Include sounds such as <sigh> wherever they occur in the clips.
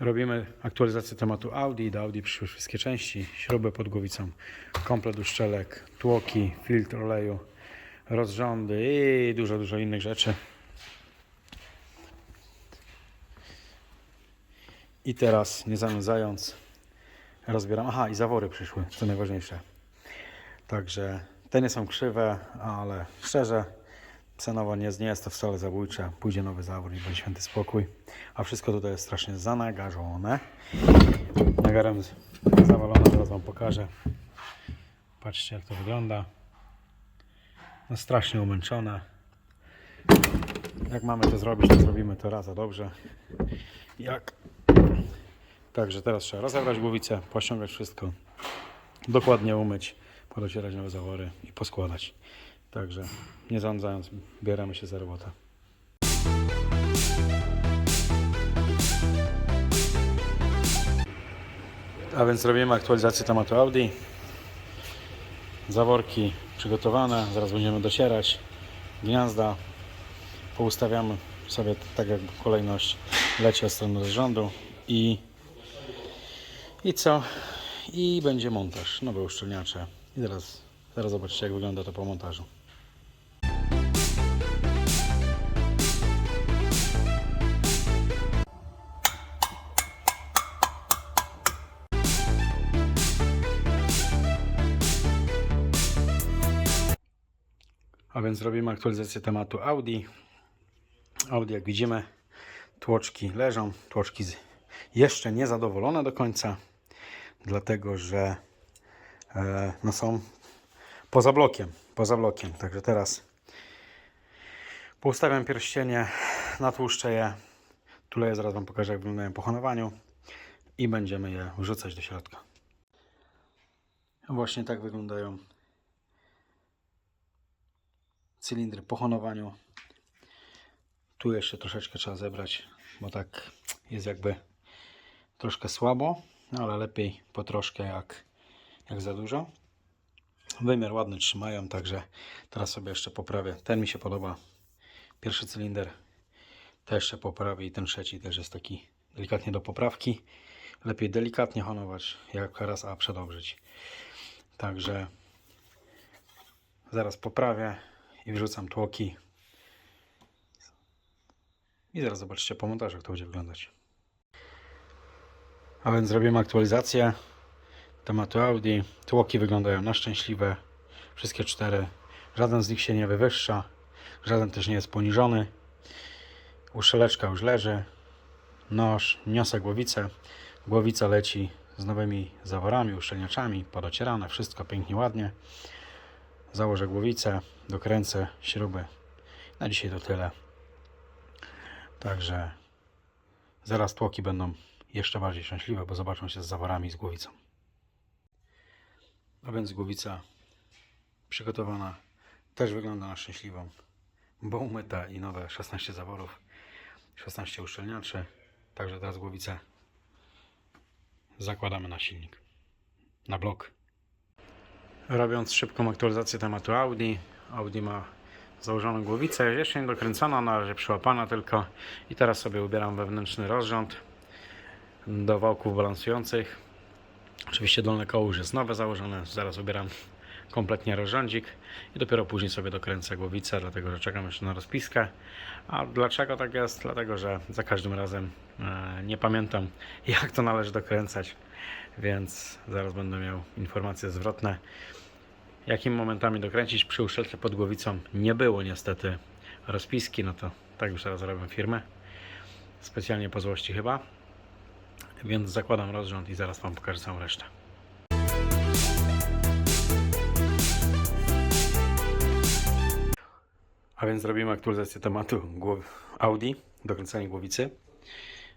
Robimy aktualizację tematu Audi. Do Audi przyszły wszystkie części, śruby pod głowicą, komplet uszczelek, tłoki, filtr oleju, rozrządy i dużo, dużo innych rzeczy. I teraz, nie zanudzając, rozbieram. Aha, i zawory przyszły, co najważniejsze. Także te nie są krzywe, ale szczerze, cenowo nie, nie jest to wcale zabójcze. Pójdzie nowy zawór i będzie święty spokój. A wszystko tutaj jest strasznie zanagażone. Nagarem zawalone, zaraz Wam pokażę. Patrzcie jak to wygląda. No strasznie umęczone. Jak mamy to zrobić, to zrobimy to raz a dobrze. Jak? Także teraz trzeba rozebrać głowicę, pościągać wszystko, dokładnie umyć, podocierać nowe zawory i poskładać. Także nie zanędzając, bierzemy się za robotę. A więc robimy aktualizację tematu Audi. Zaworki przygotowane, zaraz będziemy docierać. Gniazda poustawiamy sobie tak jak kolejność leci od strony rozrządu i i co? I będzie montaż, nowe uszczelniacze. I teraz, zaraz zobaczycie jak wygląda to po montażu. A więc robimy aktualizację tematu Audi. Audi, jak widzimy, tłoczki leżą, tłoczki jeszcze niezadowolone do końca, dlatego że e, no są poza blokiem, poza blokiem. Także teraz poustawiam pierścienie, natłuszczę je, tuleję, zaraz Wam pokażę jak wyglądają po honowaniu i będziemy je wrzucać do środka. Właśnie tak wyglądają cylindry po honowaniu. Tu jeszcze troszeczkę trzeba zebrać, bo tak jest jakby troszkę słabo, ale lepiej po troszkę jak, jak za dużo. Wymiar ładny trzymają, także teraz sobie jeszcze poprawię. Ten mi się podoba. Pierwszy cylinder też się poprawi i ten trzeci też jest taki delikatnie do poprawki. Lepiej delikatnie honować, jak raz a przedobrzyć. Także zaraz poprawię i wrzucam tłoki. I zaraz zobaczycie po montażu, jak to będzie wyglądać. A więc zrobimy aktualizację tematu Audi. Tłoki wyglądają na szczęśliwe. Wszystkie cztery. Żaden z nich się nie wywyższa. Żaden też nie jest poniżony. Uszeleczka już leży. Noż, niosę głowicę. Głowica leci z nowymi zaworami, uszczelniaczami, podocierane. Wszystko pięknie, ładnie. Założę głowicę, dokręcę śruby. Na dzisiaj to tyle. Także zaraz tłoki będą jeszcze bardziej szczęśliwe, bo zobaczą się z zaworami i z głowicą. A więc głowica przygotowana też wygląda na szczęśliwą, bo umyta i nowe 16 zaworów, 16 uszczelniaczy. Także teraz głowicę zakładamy na silnik, na blok. Robiąc szybką aktualizację tematu Audi, Audi ma założoną głowicę, jeszcze nie dokręcona, na razie przyłapana tylko i teraz sobie ubieram wewnętrzny rozrząd do wałków balansujących. Oczywiście dolne koło już jest nowe założone, zaraz ubieram kompletnie rozrządzik i dopiero później sobie dokręcę głowicę, dlatego że czekam jeszcze na rozpiskę. A dlaczego tak jest? Dlatego, że za każdym razem e, nie pamiętam jak to należy dokręcać, więc zaraz będę miał informacje zwrotne jakim momentami dokręcić? Przy uszczelce pod głowicą nie było niestety rozpiski, no to tak już teraz robię firmę. Specjalnie po złości chyba. Więc zakładam rozrząd i zaraz Wam pokażę całą resztę. A więc robimy aktualizację tematu Audi, dokręcanie głowicy.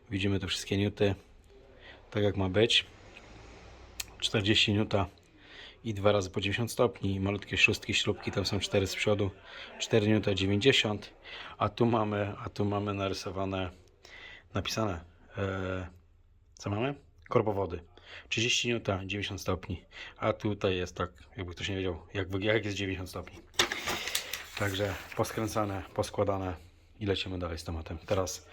Widzimy tu wszystkie nuty tak jak ma być. 40 nuta i dwa razy po 90 stopni, malutkie szóstki, śrubki, tam są cztery z przodu, 4 N 90, a tu mamy, a tu mamy narysowane, napisane, e, co mamy? Korbowody, 30 N 90 stopni, a tutaj jest tak, jakby ktoś nie wiedział, jak, jak jest 90 stopni. Także poskręcane, poskładane i lecimy dalej z tematem. Teraz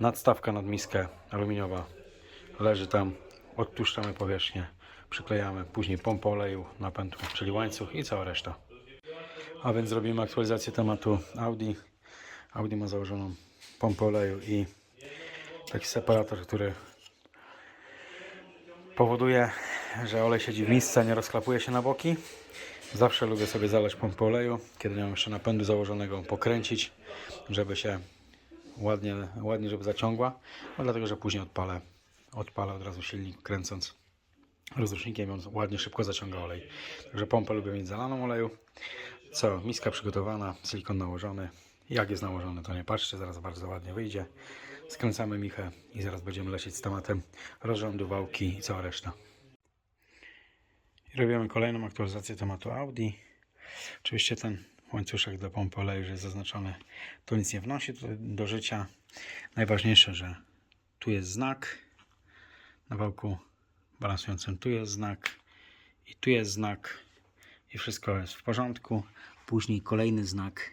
Nadstawka nad miskę aluminiowa leży tam. Odpuszczamy powierzchnię, przyklejamy. Później pompa oleju, napęd, czyli łańcuch i cała reszta. A więc zrobimy aktualizację tematu Audi. Audi ma założoną pompę oleju i taki separator, który powoduje, że olej siedzi w misce, nie rozklapuje się na boki. Zawsze lubię sobie zalać pompę oleju, kiedy nie mam jeszcze napędu założonego, pokręcić, żeby się ładnie, ładnie żeby zaciągła, no dlatego, że później odpalę, odpalę od razu silnik kręcąc rozrusznikiem, on ładnie, szybko zaciąga olej. Także pompę lubię mieć zalaną oleju. Co, miska przygotowana, silikon nałożony. Jak jest nałożony, to nie patrzcie, zaraz bardzo ładnie wyjdzie. Skręcamy michę i zaraz będziemy lecieć z tematem rozrządu, wałki i cała reszta. Robimy kolejną aktualizację tematu Audi. Oczywiście ten łańcuszek do pompy oleju, że jest zaznaczony, to nic nie wnosi do życia. Najważniejsze, że tu jest znak na wałku balansującym, tu jest znak i tu jest znak i wszystko jest w porządku. Później kolejny znak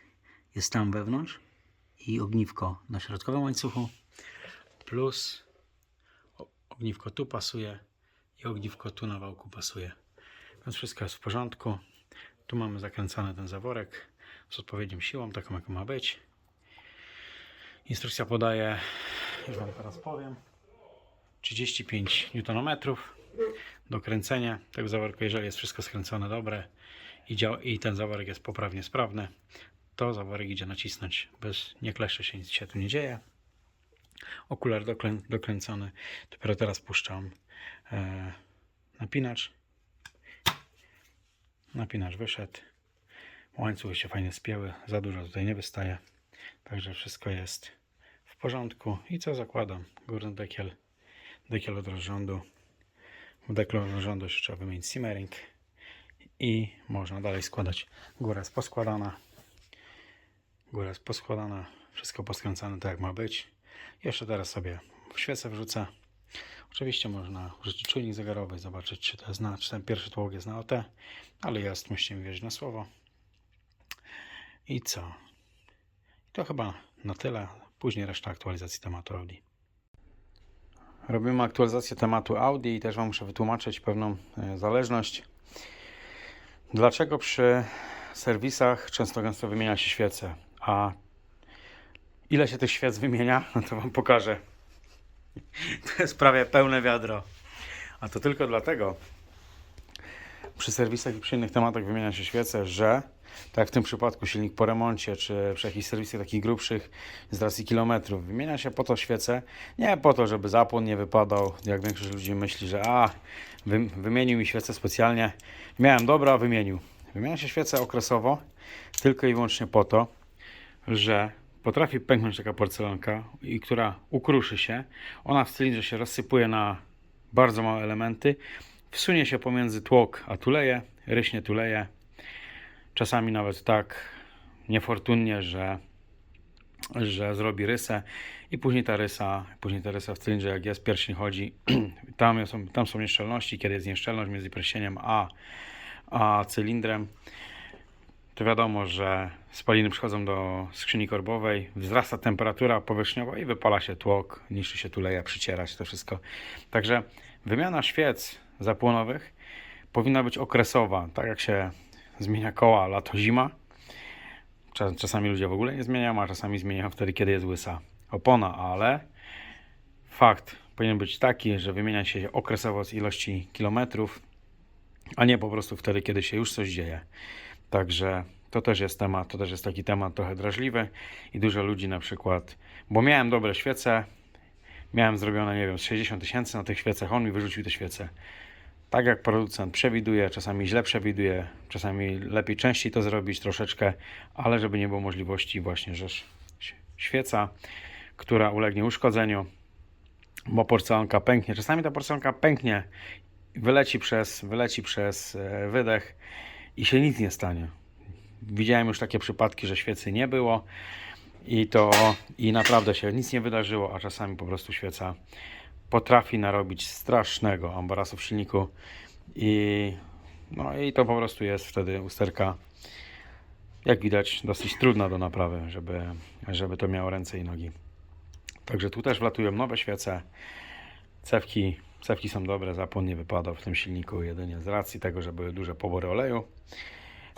jest tam wewnątrz i ogniwko na środkowym łańcuchu plus ogniwko tu pasuje i ogniwko tu na wałku pasuje. Więc wszystko jest w porządku. Tu mamy zakręcany ten zaworek z odpowiednią siłą, taką jak ma być. Instrukcja podaje, już Wam teraz powiem, 35 Nm do kręcenia tego zaworku. Jeżeli jest wszystko skręcone dobre i, i ten zaworek jest poprawnie sprawny, to zaworek idzie nacisnąć bez, nie kleszcze się, nic się tu nie dzieje. Okular doklę, dokręcony. Dopiero teraz puszczam e, napinacz. Napinacz wyszedł. Łańcuchy się fajnie spięły. Za dużo tutaj nie wystaje. Także wszystko jest w porządku. I co zakładam? Górny dekiel. Dekiel od rozrządu. Rozrządu jeszcze trzeba wymienić simmering. I można dalej składać. Góra jest poskładana. Góra jest poskładana. Wszystko poskręcane tak jak ma być. Jeszcze teraz sobie w świecę wrzucę. Oczywiście można użyć czujnik zegarowy, zobaczyć czy to jest na, czy ten pierwszy tłok jest na OT, ale jest, musicie mi wierzyć na słowo. I co? I to chyba na tyle. Później reszta aktualizacji tematu. Robimy aktualizację tematu Audi i też Wam muszę wytłumaczyć pewną e, zależność. Dlaczego przy serwisach często gęsto wymienia się świece, a ile się tych świec wymienia, <laughs> no to Wam pokażę. <laughs> To jest prawie pełne wiadro. A to tylko dlatego przy serwisach i przy innych tematach wymienia się świece, że tak w tym przypadku silnik po remoncie, czy przy jakichś serwisach takich grubszych z racji kilometrów, wymienia się po to świece, nie po to, żeby zapłon nie wypadał, jak większość ludzi myśli, że a, wy, wymienił mi świecę specjalnie, miałem dobra, wymienił. Wymienia się świecę okresowo, tylko i wyłącznie po to, że potrafi pęknąć taka porcelanka, i która ukruszy się. Ona w cylindrze się rozsypuje na bardzo małe elementy, wsunie się pomiędzy tłok a tuleje, ryśnie tuleje. Czasami nawet tak niefortunnie, że, że zrobi rysę i później ta rysa, później ta rysa w cylindrze jak jest, pierścień chodzi, <clears throat> tam są, tam są nieszczelności, kiedy jest nieszczelność między pierścieniem a, a cylindrem to wiadomo, że spaliny przychodzą do skrzyni korbowej, wzrasta temperatura powierzchniowa i wypala się tłok, niszczy się tuleja, przyciera się to wszystko. Także wymiana świec zapłonowych powinna być okresowa, tak jak się zmienia koła lato-zima. Czas- Czasami ludzie w ogóle nie zmieniają, a czasami zmieniają wtedy, kiedy jest łysa opona, ale fakt powinien być taki, że wymienia się okresowo z ilości kilometrów, a nie po prostu wtedy, kiedy się już coś dzieje. Także to też jest temat, to też jest taki temat trochę drażliwy i dużo ludzi na przykład, bo miałem dobre świece, miałem zrobione, nie wiem, z 60 tysięcy na tych świecach, on mi wyrzucił te świece. Tak jak producent przewiduje, czasami źle przewiduje, czasami lepiej częściej to zrobić troszeczkę, ale żeby nie było możliwości właśnie, że świeca, która ulegnie uszkodzeniu, bo porcelanka pęknie. Czasami ta porcelanka pęknie, wyleci przez, wyleci przez e, wydech i się nic nie stanie. Widziałem już takie przypadki, że świecy nie było i to i naprawdę się nic nie wydarzyło, a czasami po prostu świeca potrafi narobić strasznego ambarasu w silniku i no i to po prostu jest wtedy usterka jak widać dosyć trudna do naprawy, żeby, żeby to miało ręce i nogi. Także tu też wlatują nowe świece. Cewki, cewki są dobre, zapłon nie wypadał w tym silniku jedynie z racji tego, że były duże pobory oleju.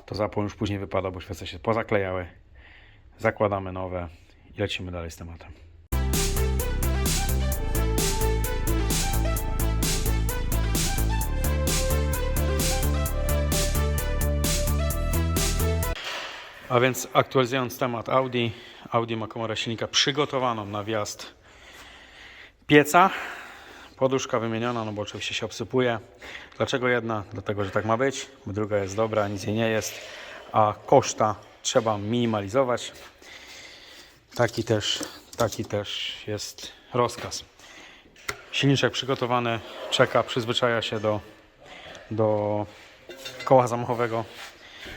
To zapłon już później wypadał, bo świece się pozaklejały. Zakładamy nowe i lecimy dalej z tematem. A więc aktualizując temat Audi, Audi ma komorę silnika przygotowaną na wjazd pieca. Poduszka wymieniona, no bo oczywiście się obsypuje. Dlaczego jedna? Dlatego, że tak ma być, bo druga jest dobra, nic jej nie jest, a koszta trzeba minimalizować. Taki też, taki też jest rozkaz. Silniczek przygotowany, czeka, przyzwyczaja się do, do koła zamachowego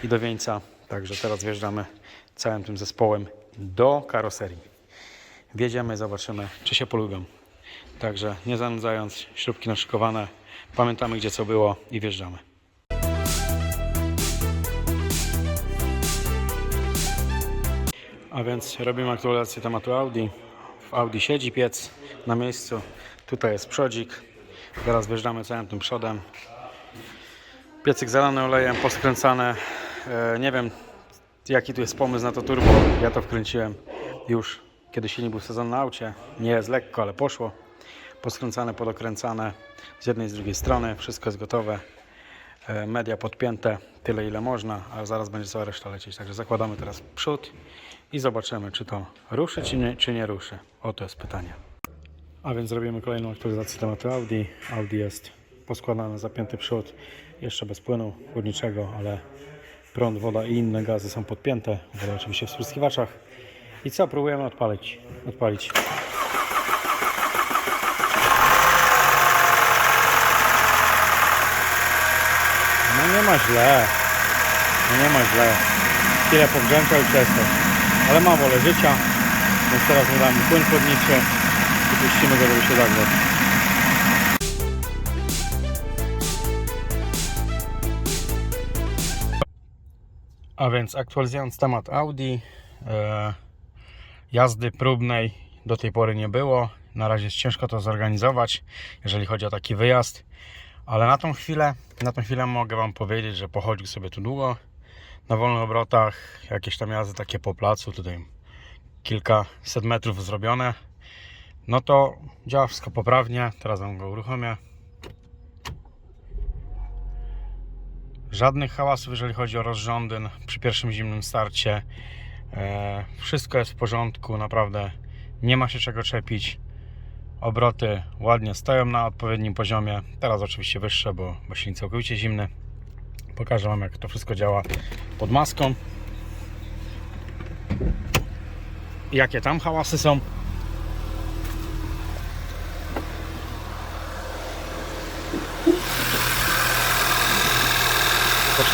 i do wieńca. Także teraz wjeżdżamy całym tym zespołem do karoserii. Wjedziemy, zobaczymy, czy się polubią. Także nie zanudzając, śrubki naszykowane, pamiętamy gdzie co było i wjeżdżamy. A więc robimy aktualizację tematu Audi. W Audi siedzi piec na miejscu. Tutaj jest przodzik. Teraz wjeżdżamy całym tym przodem. Piecyk zalany olejem, poskręcane. E, nie wiem jaki tu jest pomysł na to turbo. Ja to wkręciłem już kiedy silnik był sezon na aucie. Nie jest lekko, ale poszło. Poskręcane, podokręcane z jednej i z drugiej strony. Wszystko jest gotowe. E, Media podpięte tyle ile można, a zaraz będzie cała reszta lecieć. Także zakładamy teraz przód i zobaczymy czy to ruszy czy nie, czy nie ruszy. Oto jest pytanie. A więc zrobimy kolejną aktualizację tematu Audi. Audi jest poskładany, zapięty przód, jeszcze bez płynu chłodniczego, ale prąd, woda i inne gazy są podpięte. Woda oczywiście w spryskiwaczach. I co? Próbujemy odpalić. odpalić. No nie ma źle. No nie ma źle. Chwilę powrzęczał i przestał. Ale ma wolę życia. Więc teraz mu damy płyn chłodniczy i puścimy go, żeby się zagrzał. A więc aktualizując temat Audi, e, jazdy próbnej do tej pory nie było. Na razie jest ciężko to zorganizować, jeżeli chodzi o taki wyjazd. Ale na tą chwilę, na tą chwilę mogę Wam powiedzieć, że pochodził sobie tu długo. Na wolnych obrotach, jakieś tam jazdy takie po placu, tutaj kilkaset metrów zrobione. No to działa wszystko poprawnie. Teraz Wam go uruchomię. Żadnych hałasów, jeżeli chodzi o rozrządy przy pierwszym zimnym starcie. E, wszystko jest w porządku, naprawdę nie ma się czego czepić. Obroty ładnie stoją na odpowiednim poziomie. Teraz oczywiście wyższe, bo, bo silnik całkowicie zimny. Pokażę Wam, jak to wszystko działa pod maską. Jakie tam hałasy są.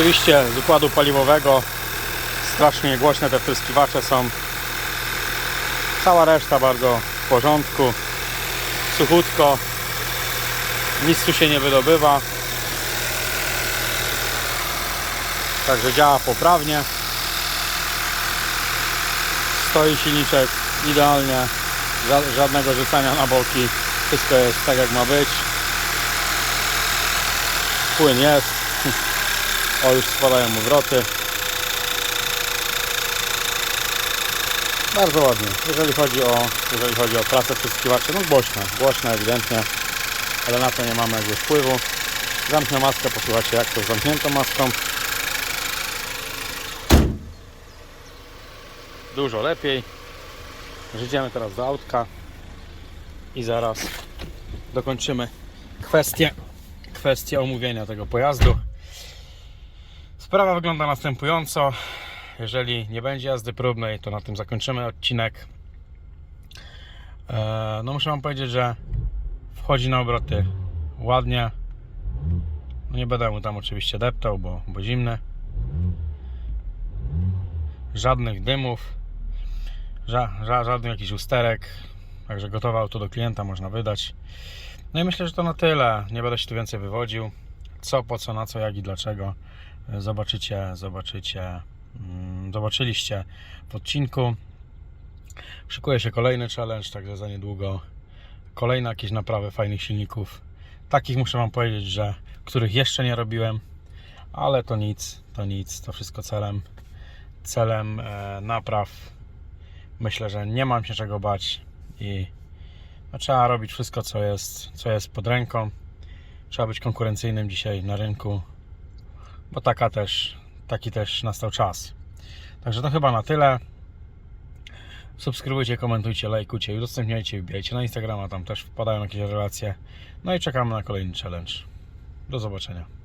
Oczywiście z układu paliwowego strasznie głośne te wtryskiwacze są. Cała reszta bardzo w porządku. Suchutko. Nic tu się nie wydobywa. Także działa poprawnie. Stoi silniczek idealnie. Ża- Żadnego rzucania na boki. Wszystko jest tak jak ma być. Płyn jest. <laughs> O, już spadają obroty. Bardzo ładnie. Jeżeli chodzi o, jeżeli chodzi o pracę wtryskiwaczy, no głośne, głośne ewidentnie, ale na to nie mamy jakby wpływu. Zamknę maskę, posłuchajcie jak to z zamkniętą maską. Dużo lepiej. Idziemy teraz do autka i zaraz dokończymy kwestię, kwestię omówienia tego pojazdu. Sprawa wygląda następująco. Jeżeli nie będzie jazdy próbnej, to na tym zakończymy odcinek. E, No muszę Wam powiedzieć, że wchodzi na obroty ładnie. No nie będę mu tam oczywiście deptał, bo, bo zimny. Żadnych dymów, ża, ża, żadnych jakichś usterek. Także gotowe auto do klienta można wydać. No i myślę, że to na tyle. Nie będę się tu więcej wywodził. Co, po co, na co, jak i dlaczego. Zobaczycie, zobaczycie, mm, zobaczyliście w odcinku. Szykuje się kolejny challenge, także za niedługo kolejne jakieś naprawy fajnych silników. Takich muszę Wam powiedzieć, że których jeszcze nie robiłem, ale to nic, to nic, to wszystko celem, celem e, napraw. Myślę, że nie mam się czego bać i no, trzeba robić wszystko, co jest, co jest pod ręką. Trzeba być konkurencyjnym dzisiaj na rynku, bo taka też, taki też nastał czas. Także to chyba na tyle. Subskrybujcie, komentujcie, lajkujcie, udostępniajcie, wbijajcie na Instagrama, tam też wpadają jakieś relacje. No i czekamy na kolejny challenge. Do zobaczenia.